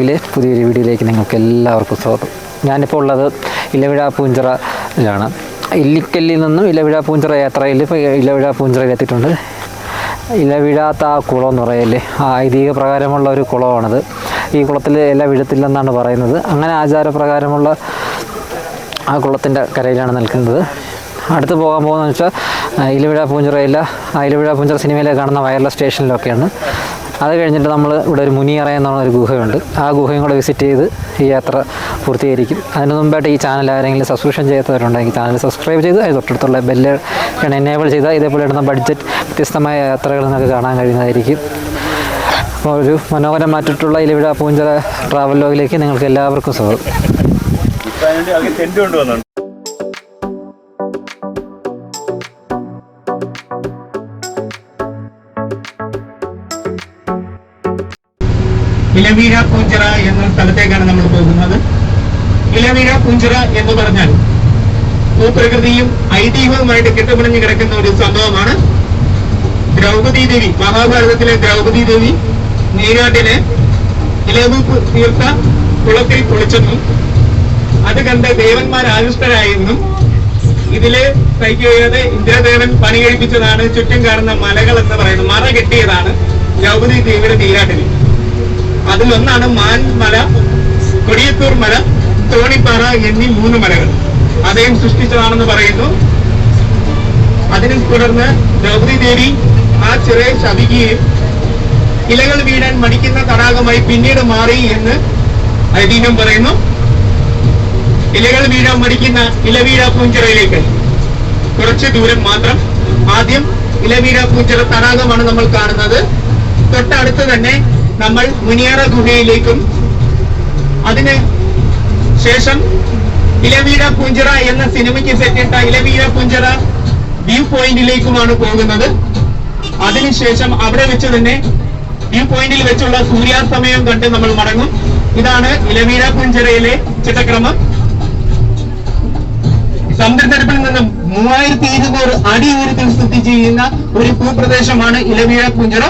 ിലെ പുതിയൊരു വീഡിയോയിലേക്ക് നിങ്ങൾക്ക് എല്ലാവർക്കും സ്വാഗതം. ഞാനിപ്പോൾ ഉള്ളത് ഇലവിഴ പൂഞ്ചിറയിലാണ് ഇല്ലിക്കല്ലിൽ നിന്നും ഇലവിഴ പൂഞ്ചിറ യാത്രയിൽ ഇപ്പോൾ ഇലവിഴ പൂഞ്ചിറയിലെത്തിയിട്ടുണ്ട് ഇലവിഴാത്ത ആ കുളം എന്ന് പറയല്ലേ ആ പ്രകാരമുള്ള ഒരു കുളമാണത്. ഈ കുളത്തിൽ ഇല വീഴത്തില്ലെന്നാണ് പറയുന്നത്. അങ്ങനെ ആചാരപ്രകാരമുള്ള ആ കുളത്തിന്റെ കരയിലാണ് നിൽക്കുന്നത്. അടുത്ത് പോകാൻ പോകുന്നതെന്ന് വെച്ചാൽ ഇലവിഴ പൂഞ്ചിറയില്ല ആ ഇലവിഴ പൂഞ്ചിറ സിനിമയിലെ കാണുന്ന വയർലെസ് സ്റ്റേഷനിലൊക്കെയാണ്. അത് കഴിഞ്ഞിട്ട് നമ്മൾ ഇവിടെ ഒരു മുനിയറ എന്നുള്ള ഒരു ഗുഹയുണ്ട്. ആ ഗുഹയും കൂടെ വിസിറ്റ് ചെയ്ത് ഈ യാത്ര പൂർത്തീകരിക്കും. അതിന് മുമ്പായിട്ട് ഈ ചാനൽ ആരെങ്കിലും സബ്സ്ക്രിപ്ഷൻ ചെയ്യാത്തവരുണ്ടെങ്കിൽ ചാനൽ സബ്സ്ക്രൈബ് ചെയ്ത് അത് തൊട്ടടുത്തുള്ള ബെല്ല് എനേബിൾ ചെയ്താൽ ഇതേപോലെ ഇടുന്ന ബഡ്ജറ്റ് വ്യത്യസ്തമായ യാത്രകൾ നിങ്ങൾക്ക് കാണാൻ കഴിയുന്നതായിരിക്കും. അപ്പോൾ ഒരു മനോഹരമായിട്ടുള്ള ഇലവിഴ പൂഞ്ചിറ ട്രാവൽ ലോഗിലേക്ക് നിങ്ങൾക്ക് എല്ലാവർക്കും സ്വാഗതം. ഇലവീര പൂഞ്ചിറ എന്ന സ്ഥലത്തേക്കാണ് നമ്മൾ പോകുന്നത്. ഇലവീര പൂഞ്ചിറ എന്ന് പറഞ്ഞാൽ ഭൂപ്രകൃതിയും ഐതിഹ്യവുമായിട്ട് കെട്ടുപിണഞ്ഞു കിടക്കുന്ന ഒരു സംഭവമാണ്. ദ്രൗപദി ദേവി മഹാഭാരതത്തിലെ ദ്രൗപദി ദേവി നീരാട്ടിനെ ഇലവു തീർത്ത കുളത്തിൽ കുളിച്ചെന്നും അത് കണ്ട് ദേവന്മാർ ആകൃഷ്ടരായെന്നും ഇതിൽ സഹിക്കുകയാതെ ഇന്ദ്രദേവൻ പണി കഴിപ്പിച്ചതാണ് ചുറ്റും കാണുന്ന മലകൾ എന്ന് പറയുന്നത്. മറ കെട്ടിയതാണ് ദ്രൗപദി ദേവിയുടെ നീരാട്ടിന്. അതിലൊന്നാണ് മാൻമല കൊടിയത്തൂർ മല തോണിപ്പാറ എന്നീ മൂന്ന് മലകൾ. അദ്ദേഹം സൃഷ്ടിച്ചതാണെന്ന് പറയുന്നു. അതിനെ തുടർന്ന് ദ്രൗപദി ദേവി ആ ചെറിയ ശബികയെ ഇലകൾ വീഴാൻ മടിക്കുന്ന തടാകമായി പിന്നീട് മാറി എന്ന് ഐതിഹ്യം പറയുന്നു. ഇലകൾ വീഴാൻ മടിക്കുന്ന ഇലവീഴ പൂഞ്ചിറയിലേക്ക്. കുറച്ച് ദൂരം മാത്രം ആദ്യം ഇലവീഴ പൂഞ്ചിറ തടാകമാണ് നമ്മൾ കാണുന്നത്. തൊട്ടടുത്ത് തന്നെ നമ്മൾ മുനിയറ ഗുഹയിലേക്കും അതിന് ശേഷം ഇലവീഴ പുഞ്ചിറ എന്ന സിനിമയ്ക്ക് സെറ്റിട്ട ഇലവീഴ പുഞ്ചിറ വ്യൂ പോയിന്റിലേക്കുമാണ് പോകുന്നത്. അതിനുശേഷം അവിടെ വെച്ച് തന്നെ വ്യൂ പോയിന്റിൽ വെച്ചുള്ള സൂര്യാസ്തമയം കണ്ട് നമ്മൾ മടങ്ങും. ഇതാണ് ഇലവീഴ പുഞ്ചിറയിലെ ചിട്ടക്രമം സമുദ്രനിരപ്പിൽ നിന്നും മൂവായിരത്തി ഇരുന്നൂറ് അടി ഉയരത്തിൽ സ്ഥിതി ചെയ്യുന്ന ഒരു ഭൂപ്രദേശമാണ് ഇലവീഴ പൂഞ്ചിറ.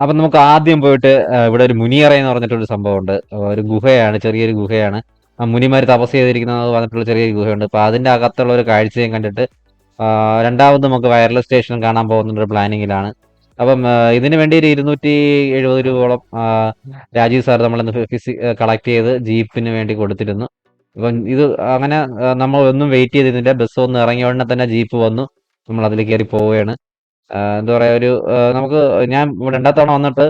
അപ്പം നമുക്ക് ആദ്യം പോയിട്ട് ഇവിടെ ഒരു മുനിയറ എന്ന് പറഞ്ഞിട്ടൊരു സംഭവമുണ്ട്. ഒരു ഗുഹയാണ് ചെറിയൊരു ഗുഹയാണ്. ആ മുനിമാർ തപസ് ചെയ്തിരിക്കുന്നത് പറഞ്ഞിട്ടുള്ള ചെറിയൊരു ഗുഹയുണ്ട്. അപ്പൊ അതിന്റെ അകത്തുള്ള ഒരു കാഴ്ചയും കണ്ടിട്ട് രണ്ടാമത് നമുക്ക് വയർലെസ് സ്റ്റേഷൻ കാണാൻ പോകുന്ന ഒരു പ്ലാനിങ്ങിലാണ്. അപ്പം ഇതിനു വേണ്ടി ഒരു ഇരുന്നൂറ്റി എഴുപത് രൂപയോളം രാജീവ് സാർ നമ്മളിന്ന് ഫിസി കളക്ട് ചെയ്ത് ജീപ്പിന് വേണ്ടി കൊടുത്തിരുന്നു. അപ്പം ഇത് അങ്ങനെ നമ്മൾ ഒന്നും വെയിറ്റ് ചെയ്തിരുന്നില്ല. ബസ് ഒന്ന് ഇറങ്ങിയ ഉടനെ തന്നെ ജീപ്പ് വന്നു. നമ്മൾ അതിൽ കയറി പോവുകയാണ്. എന്താ പറയാ ഒരു നമുക്ക് ഞാൻ രണ്ടാം തവണ വന്നിട്ട്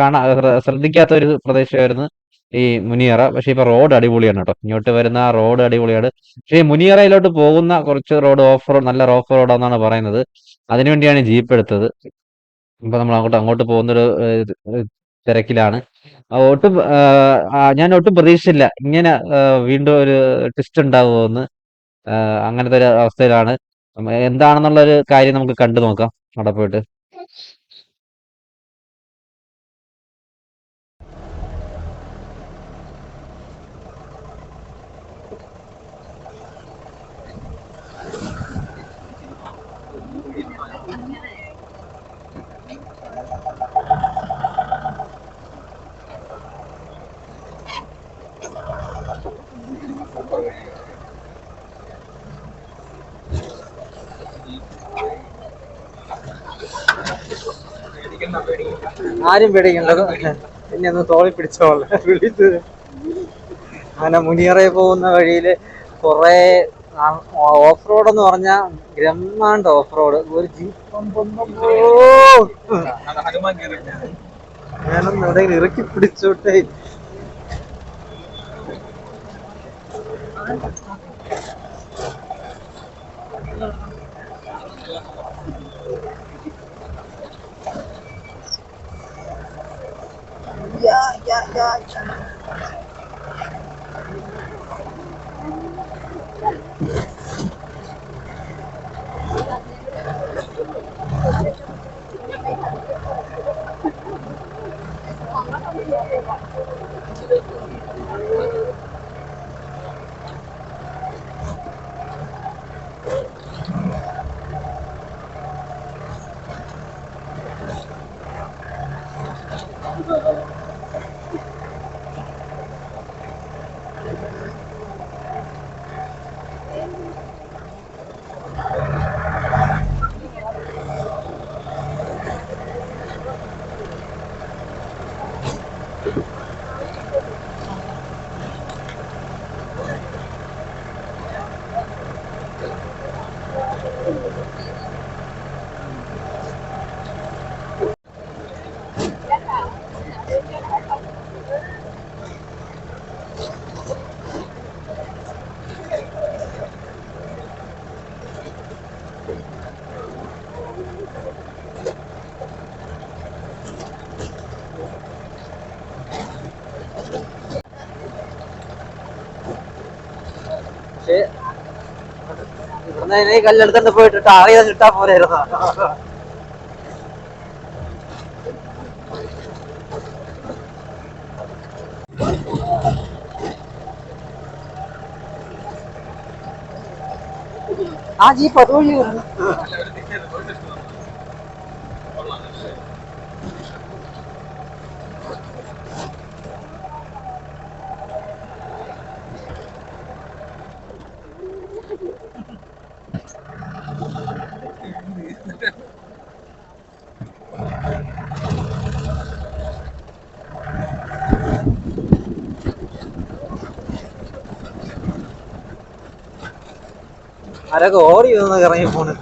കാണാ ശ്രദ്ധിക്കാത്ത ഒരു പ്രദേശമായിരുന്നു ഈ മുനിയറ. പക്ഷെ ഇപ്പൊ റോഡ് അടിപൊളിയാണ് കേട്ടോ. ഇങ്ങോട്ട് വരുന്ന റോഡ് അടിപൊളിയാണ്. പക്ഷെ ഈ മുനിയറയിലോട്ട് പോകുന്ന കുറച്ച് റോഡ് ഓഫ് റോഡ് നല്ല ഓഫ് റോഡാണെന്നാണ് പറയുന്നത്. അതിനുവേണ്ടിയാണ് ജീപ്പ് എടുത്തത്. ഇപ്പൊ നമ്മൾ അങ്ങോട്ട് അങ്ങോട്ട് പോകുന്നൊരു തിരക്കിലാണ്. ഒട്ടും ഞാൻ ഒട്ടും പ്രതീക്ഷിച്ചില്ല. ഇങ്ങനെ വീണ്ടും ഒരു ട്വിസ്റ്റ് ഉണ്ടാകുമോ എന്ന് അങ്ങനത്തെ ഒരു അവസ്ഥയിലാണ്. എന്താണെന്നുള്ള ഒരു കാര്യം നമുക്ക് കണ്ടു നോക്കാം അവിടെ പോയിട്ട് ആരും പേടിക്കണ്ടത് എന്നെ ഒന്ന് തോളി പിടിച്ചോളെ. അങ്ങനെ മുനിയറയിൽ പോകുന്ന വഴിയിൽ കുറേ ഓഫ് റോഡ് എന്ന് പറഞ്ഞാൽ ബ്രഹ്മാണ്ട് ഓഫ് റോഡ് ഒരു ജീപ്പ് ഇറക്കി പിടിച്ചോട്ടെ. Thank you. gel gel. ഇനി കല്ലെടുത്തോണ്ട് പോയിട്ട് ടാറി ചെയ്ത് കിട്ടാ പോലായിരുന്നു ആ ജീപ്പ് അതുവഴി ആരൊക്കെ ഓടി വന്ന് ഇറങ്ങി പോണ്?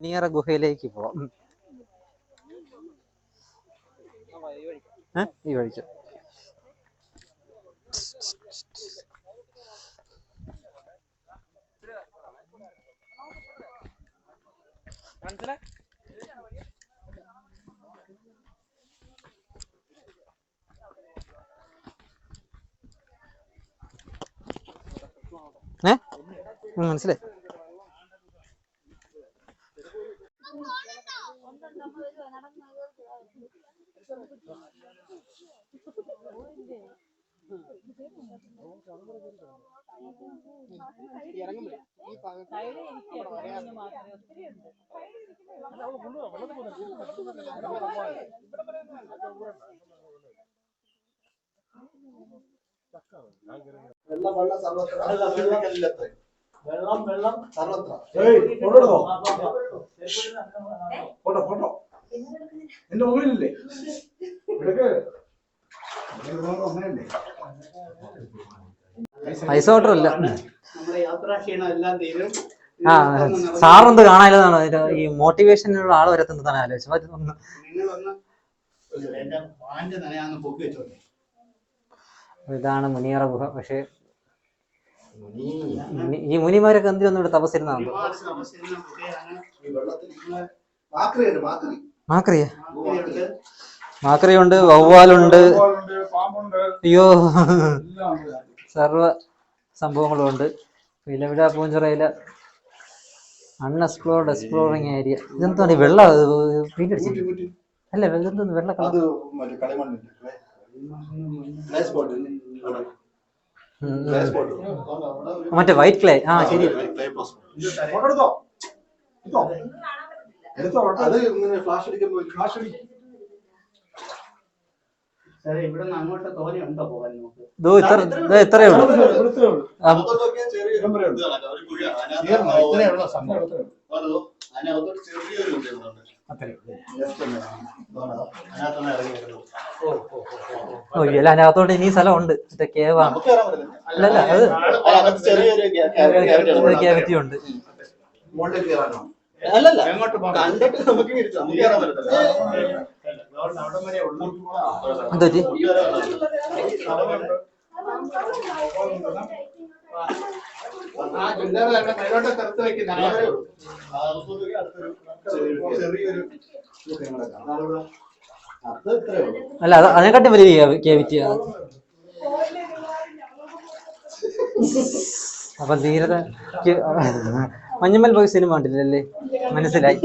നിയറ ഗുഹയിലേക്ക് പോവാം? ഈ വഴിക്ക്. ഏ മനസ്സിലായി? വെള്ളം വെള്ളം സർവത്ര ഫോട്ടോ ഫോട്ടോ എന്റെ മൊബൈലില്ലേ ഐസ് വാട്ടർ അല്ല നമ്മുടെ യാത്രാ ക്ഷീണം എല്ലാം തീരും. ആ സാറൊന്ന് കാണാനില്ലെന്നാണ് ഈ മോട്ടിവേഷനുള്ള ആൾ വരത്തുന്നതാണ് തന്നെ ആലോചിച്ചു. ഒന്ന് ഇതാണ് മുനിയറ ഗുഹ. പക്ഷേ ഈ മുനിമാരൊക്കെ എന്തിനൊന്നും ഇവിടെ തപസ്സിരുന്നാണ് മാക്രി മാക്രിയ. മാക്രിയുണ്ട് വവ്വാലുണ്ട് അയ്യോ സർവ സംഭവങ്ങളും ഉണ്ട് പിന്നെ ഇവിടെ പൂഞ്ചിറയില അൺഎക്സ്പ്ലോർഡ് എക്സ്പ്ലോറിങ് ഏരിയ ഇതെന്താണ് വെള്ളം പെയിന്റ്. അല്ല വെള്ളം വെള്ള കളർ മറ്റേ വൈറ്റ് ക്ലേ ആ ശരി. ഇത്രയേ ഉള്ളൂ. ആ, ഓ ഓ ഓ ഓ ഇല്ല അതിനകത്തോട്ട് ഇനി സ്ഥലമുണ്ട് മറ്റേ കേവാണ് അല്ലല്ല അത് ക്യാവിറ്റി ഉണ്ട്. അല്ലല്ല കണ്ടിട്ട് നമുക്ക് എന്ത് പറ്റി ആ ചുല്ലറ് തന്നെ മേലോട്ട് വെക്കുന്ന ചെറിയൊരു അല്ല അത് അതിനെക്കാട്ടി വലിയ കേവിറ്റി അപ്പൊ ക്ക് മഞ്ഞമ്മൽ പോയി സിനിമ കണ്ടില്ലല്ലേ മനസ്സിലായി.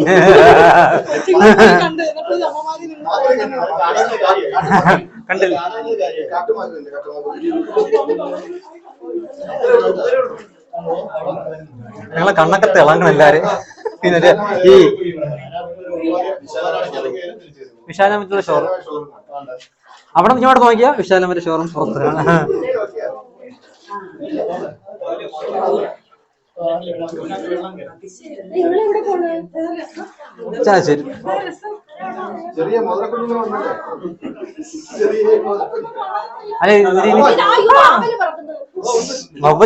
ഞങ്ങളെ കണ്ണൊക്കെ തിളങ്ങണം എല്ലാരും. പിന്നെ ഈ വിശാലമറ്റുള്ള ഷോറൂം. അവിടെ നിന്ന് നോക്കിയ നോക്കിയാ വിശാലമറ്റ ഷോറൂം പുറത്താണ് ചാശ്ശേരി ചെറിയ മുതലക്കുഞ്ഞുങ്ങൾ വന്നല്ലേ? ചെറിയ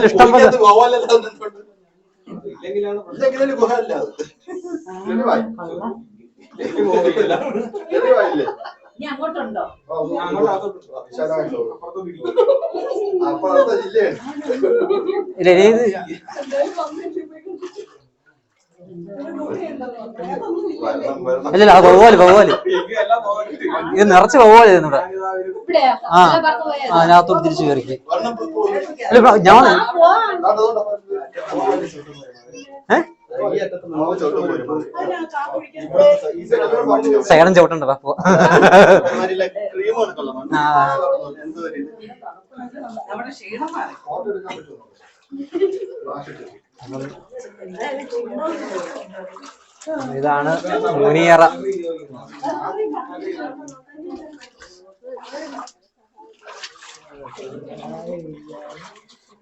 ഇഷ്ടം പോലെ. ഇല്ലെങ്കിലൊരു ഗുഹ അല്ല? ഇനി അങ്ങോട്ടുണ്ടോ? ഇല്ല ഇനി ഇത് നിറച്ച് പോവാലി ഇവിടെ. ആ. ആ ഞാത്തോട് തിരിച്ചു കയറിക്ക്. അല്ല ഞാൻ ആ, സൈഡൻ ചവിട്ടണ്ട പോ ഇതാണ് മുനിയറ.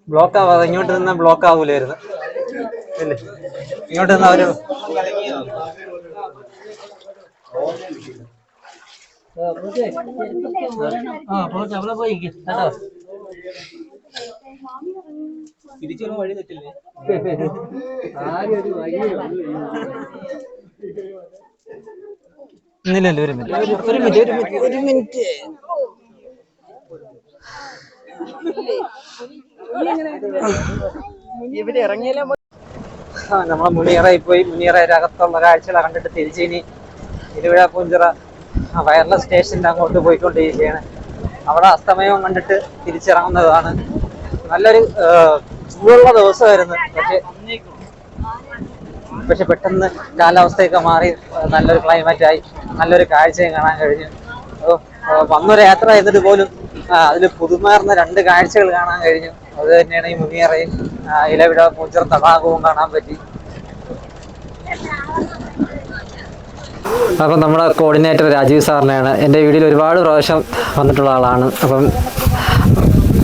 ബ്ലോക്ക് ആവാതെ ഇങ്ങോട്ട് നിന്ന് ബ്ലോക്ക് ഇല്ലേ ഇങ്ങോട്ട് എന്നാ ഒരു ആ പോട്ടെ അവിടെ പോയി കേട്ടോ. തിരിച്ചുള്ള വഴി തെറ്റില്ലേ? ആരും ഒരു മിനിറ്റ്. ഒരു മിനിറ്റ് ഒരു മിനിറ്റ് ഒരു മിനിറ്റ്. നമ്മളെ മുനിയറയിൽ പോയി. മുനിയറയുടെ അകത്തുള്ള കാഴ്ചകൾ കണ്ടിട്ട് തിരിച്ചിനി ഇരുവിഴ പൂഞ്ചിറ വയർലെസ് സ്റ്റേഷന്റെ അങ്ങോട്ട് പോയിക്കൊണ്ടിരിക്കുകയാണ്. അവിടെ അസ്തമയം കണ്ടിട്ട് തിരിച്ചിറങ്ങുന്നതാണ്. നല്ലൊരു ചൂടുള്ള ദിവസമായിരുന്നു. പക്ഷെ പക്ഷെ പെട്ടെന്ന് കാലാവസ്ഥയൊക്കെ മാറി നല്ലൊരു ക്ലൈമറ്റ് ആയി. നല്ലൊരു കാഴ്ചയും കാണാൻ കഴിഞ്ഞു. വന്നൊരു യാത്ര ചെയ്തിട്ട് പോലും അതിൽ പുതുമേർന്ന രണ്ട് കാഴ്ചകൾ കാണാൻ കഴിഞ്ഞു. അത് തന്നെയാണ് ഈ മുനിയറയും ആ, ഇലവിട മൂച്ചർ തടാകവും കാണാൻ പറ്റി. അപ്പം നമ്മുടെ കോർഡിനേറ്റർ രാജീവ് സാറിനെയാണ്. എന്റെ വീട്ടിൽ ഒരുപാട് പ്രാവശ്യം വന്നിട്ടുള്ള ആളാണ്. അപ്പം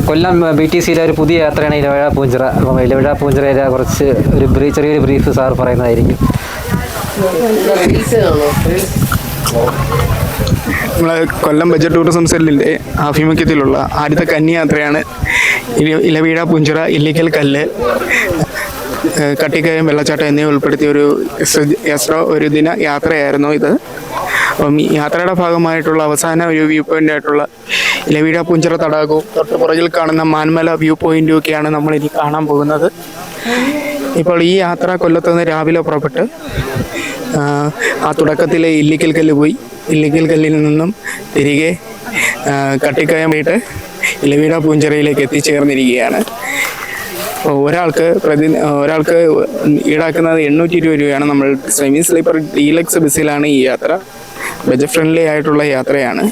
കൊല്ലം ബി ടി സിയിലെ ഒരു പുതിയ യാത്രയാണ് ഇലവിഴ പൂഞ്ചിറ. അപ്പം ഇലവിഴ പൂഞ്ചിറയിലെ കുറച്ച് ഒരു ബ്രീ ചെറിയൊരു ബ്രീഫ് സാർ പറയുന്നതായിരിക്കും. നമ്മളെ കൊല്ലം ബജറ്റ് ടൂറിസം സെല്ലിന്റെ ആഭിമുഖ്യത്തിലുള്ള ആദ്യത്തെ കന്നിയാത്രയാണ് ഇല- ഇലവീഴ പുഞ്ചിറ ഇല്ലിക്കൽ കല്ല് കട്ടിക്കയം വെള്ളച്ചാട്ടം എന്നിവ ഉൾപ്പെടുത്തിയ ഒരു എസ്രോ ഒരു ദിന യാത്രയായിരുന്നു ഇത്. അപ്പം യാത്രയുടെ ഭാഗമായിട്ടുള്ള അവസാന ഒരു വ്യൂ പോയിന്റ് ആയിട്ടുള്ള ഇലവീഴ പുഞ്ചിറ തടാകവും തൊട്ട് പുറകിൽ കാണുന്ന മാൻമല വ്യൂ പോയിന്റും ഒക്കെയാണ് നമ്മൾ ഇനി കാണാൻ പോകുന്നത്. ഇപ്പോൾ ഈ യാത്ര കൊല്ലത്തുനിന്ന് രാവിലെ പുറപ്പെട്ട് ആ തുടക്കത്തിലെ ഇല്ലിക്കൽ കല്ല് പോയി. ഇല്ലിക്കൽ കല്ലിൽ നിന്നും തിരികെ കട്ടിക്കയം പോയിട്ട് ഇലവീട പൂഞ്ചിറയിലേക്ക് എത്തിച്ചേർന്നിരിക്കുകയാണ്. ഒരാൾക്ക് പ്രതി ഒരാൾക്ക് ഈടാക്കുന്നത് എണ്ണൂറ്റി ഇരുപത് രൂപയാണ്. നമ്മൾ സെമി സ്ലീപ്പർ ഡീലക്സ് ബസ്സിലാണ് ഈ യാത്ര. ബജറ്റ് ഫ്രണ്ട്ലി ആയിട്ടുള്ള യാത്രയാണ്.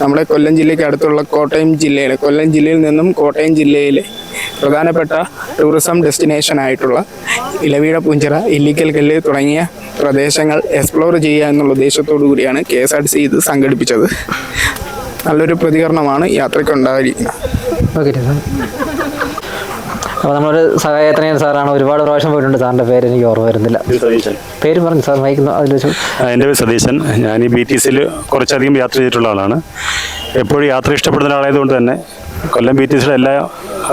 നമ്മുടെ കൊല്ലം ജില്ലയ്ക്ക് അടുത്തുള്ള കോട്ടയം ജില്ലയിലെ കൊല്ലം ജില്ലയിൽ നിന്നും കോട്ടയം ജില്ലയിലെ പ്രധാനപ്പെട്ട ടൂറിസം ഡെസ്റ്റിനേഷൻ ആയിട്ടുള്ള ഇലവീഴ പുഞ്ചിറ ഇല്ലിക്കൽ കല്ല് തുടങ്ങിയ പ്രദേശങ്ങൾ എക്സ്പ്ലോർ ചെയ്യുക എന്നുള്ള ഉദ്ദേശത്തോടു കൂടിയാണ് K S R T C ഇത് സംഘടിപ്പിച്ചത്. നല്ലൊരു പ്രതികരണമാണ് യാത്രയ്ക്കുണ്ടായിരിക്കുന്നത്. അപ്പോൾ നമ്മളൊരു സഹായത്തിന് സാറാണ് ഒരുപാട് പ്രാവശ്യം പോയിട്ടുണ്ട്. സാറിന്റെ പേര് എനിക്ക് ഓർമ്മ വരുന്നില്ല. പേര് പറഞ്ഞു. സാർ വായിക്കുന്നു അതിൽ വെച്ചു. എന്റെ എന്റെ പേര് സതീശൻ. ഞാൻ ഈ ബി ടി സിയിൽ കുറച്ചധികം യാത്ര ചെയ്തിട്ടുള്ള ആളാണ്. എപ്പോഴും യാത്ര ഇഷ്ടപ്പെടുന്ന ഒരാളായതുകൊണ്ട് തന്നെ കൊല്ലം ബി ടി സിയുടെ എല്ലാ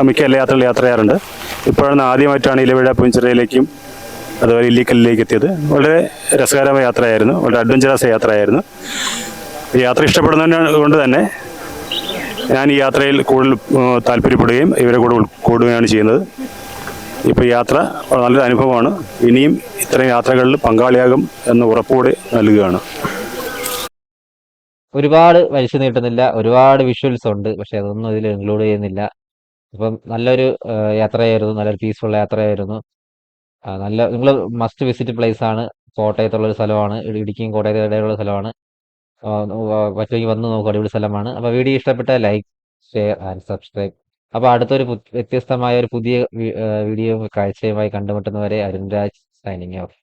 മിക്ക എല്ലാ യാത്രകളും യാത്ര ചെയ്യാറുണ്ട് ഇപ്പോഴാണ് ആദ്യമായിട്ടാണ് ഇലവിഴ പുഞ്ചിറയിലേക്കും അതുപോലെ ഇല്ലിക്കല്ലിലേക്ക് എത്തിയത്. വളരെ രസകരമായ യാത്രയായിരുന്നു. വളരെ അഡ്വഞ്ചറസ് യാത്രയായിരുന്നു. യാത്ര ഇഷ്ടപ്പെടുന്നതിനെ കൊണ്ട് തന്നെ ഞാൻ ഈ യാത്രയിൽ കൂടുതൽ താല്പര്യപ്പെടുകയും ഇവരെ കൂടെ കൂടുകയാണ് ചെയ്യുന്നത്. ഇപ്പോൾ യാത്ര നല്ലൊരു അനുഭവമാണ്. ഇനിയും ഇത്തരം യാത്രകളിൽ പങ്കാളിയാകും എന്ന ഉറപ്പോടെ നൽകുകയാണ്. ഒരുപാട് വലിച്ചു നീട്ടുന്നില്ല ഒരുപാട് വിഷ്വൽസ് ഉണ്ട് പക്ഷെ അതൊന്നും ഇതിൽ ഇൻക്ലൂഡ് ചെയ്യുന്നില്ല. ഇപ്പം നല്ലൊരു യാത്രയായിരുന്നു നല്ലൊരു പീസ്ഫുൾ യാത്രയായിരുന്നു. നല്ല നിങ്ങൾ മസ്റ്റ് വിസിറ്റ് പ്ലേസ് ആണ്. കോട്ടയത്തുള്ള ഒരു സ്ഥലമാണ് ഇടു- ഇടുക്കിയും കോട്ടയത്തും ഇടയിലുള്ള സ്ഥലമാണ്. പറ്റുമെങ്കിൽ വന്ന് നോക്കുക അടിപൊളി സ്ഥലമാണ്. അപ്പോൾ വീഡിയോ ഇഷ്ടപ്പെട്ട ലൈക്ക് ഷെയർ ആൻഡ് സബ്സ്ക്രൈബ് അപ്പോൾ അടുത്തൊരു വ്യത്യസ്തമായ ഒരു പുതിയ വീഡിയോ കാഴ്ചയുമായി കണ്ടുമുട്ടുന്നവരെ അരുൺരാജ് സൈനിങ് ഓഫ്